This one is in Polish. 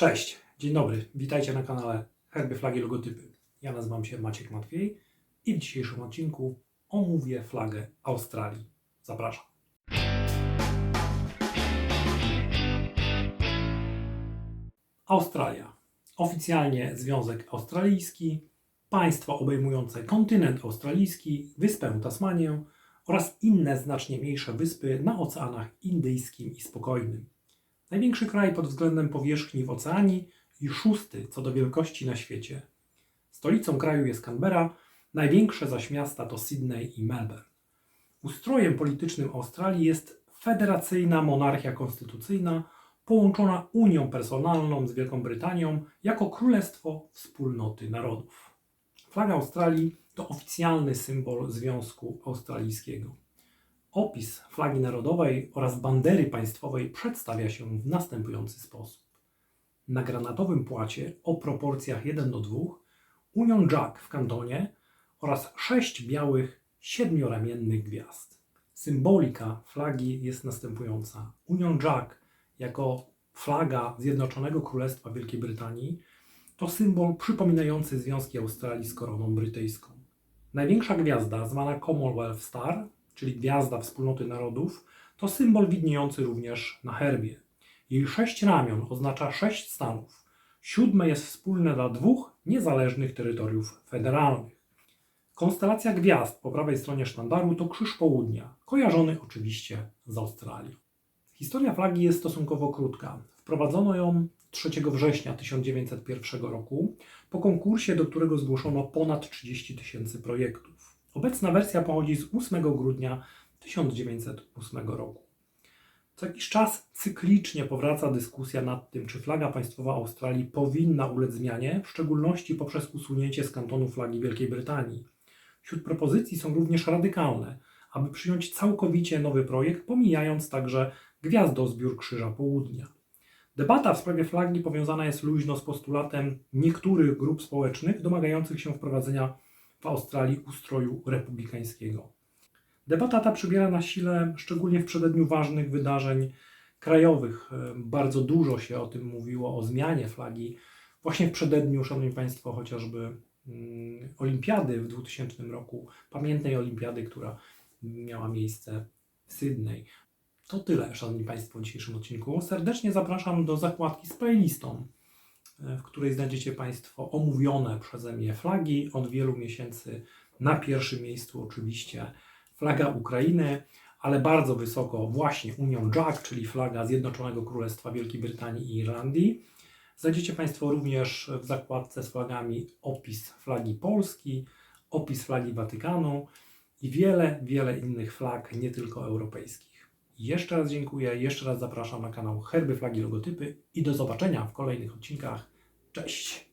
Cześć, dzień dobry, witajcie na kanale Herby, Flagi, Logotypy. Ja nazywam się Maciek Matwiej i w dzisiejszym odcinku omówię flagę Australii. Zapraszam. Australia. Oficjalnie Związek Australijski, państwo obejmujące kontynent australijski, wyspę Tasmanię oraz inne znacznie mniejsze wyspy na Oceanach Indyjskim i Spokojnym. Największy kraj pod względem powierzchni w oceanii i szósty co do wielkości na świecie. Stolicą kraju jest Canberra, największe zaś miasta to Sydney i Melbourne. Ustrojem politycznym Australii jest federacyjna monarchia konstytucyjna połączona unią personalną z Wielką Brytanią jako Królestwo Wspólnoty Narodów. Flaga Australii to oficjalny symbol Związku Australijskiego. Opis flagi narodowej oraz bandery państwowej przedstawia się w następujący sposób. Na granatowym płacie o proporcjach 1 do 2 Union Jack w kantonie oraz sześć białych siedmioramiennych gwiazd. Symbolika flagi jest następująca. Union Jack jako flaga Zjednoczonego Królestwa Wielkiej Brytanii to symbol przypominający związki Australii z koroną brytyjską. Największa gwiazda, zwana Commonwealth Star, czyli Gwiazda Wspólnoty Narodów, to symbol widniejący również na herbie. Jej sześć ramion oznacza sześć stanów. Siódme jest wspólne dla dwóch niezależnych terytoriów federalnych. Konstelacja gwiazd po prawej stronie sztandaru to Krzyż Południa, kojarzony oczywiście z Australią. Historia flagi jest stosunkowo krótka. Wprowadzono ją 3 września 1901 roku po konkursie, do którego zgłoszono ponad 30 tysięcy projektów. Obecna wersja pochodzi z 8 grudnia 1908 roku. Co jakiś czas cyklicznie powraca dyskusja nad tym, czy flaga państwowa Australii powinna ulec zmianie, w szczególności poprzez usunięcie z kantonu flagi Wielkiej Brytanii. Wśród propozycji są również radykalne, aby przyjąć całkowicie nowy projekt, pomijając także gwiazdozbiór Krzyża Południa. Debata w sprawie flagi powiązana jest luźno z postulatem niektórych grup społecznych domagających się wprowadzenia w Australii ustroju republikańskiego. Debata ta przybiera na sile szczególnie w przededniu ważnych wydarzeń krajowych. Bardzo dużo się o tym mówiło, o zmianie flagi właśnie w przededniu, szanowni Państwo, chociażby mm, Olimpiady w 2000 roku, pamiętnej Olimpiady, która miała miejsce w Sydney. To tyle, Szanowni Państwo, w dzisiejszym odcinku. Serdecznie zapraszam do zakładki z playlistą, w której znajdziecie Państwo omówione przeze mnie flagi od wielu miesięcy. Na pierwszym miejscu oczywiście flaga Ukrainy, ale bardzo wysoko właśnie Union Jack, czyli flaga Zjednoczonego Królestwa Wielkiej Brytanii i Irlandii. Znajdziecie Państwo również w zakładce z flagami opis flagi Polski, opis flagi Watykanu i wiele, wiele innych flag, nie tylko europejskich. Jeszcze raz dziękuję, jeszcze raz zapraszam na kanał Herby, Flagi, Logotypy i do zobaczenia w kolejnych odcinkach. Cześć!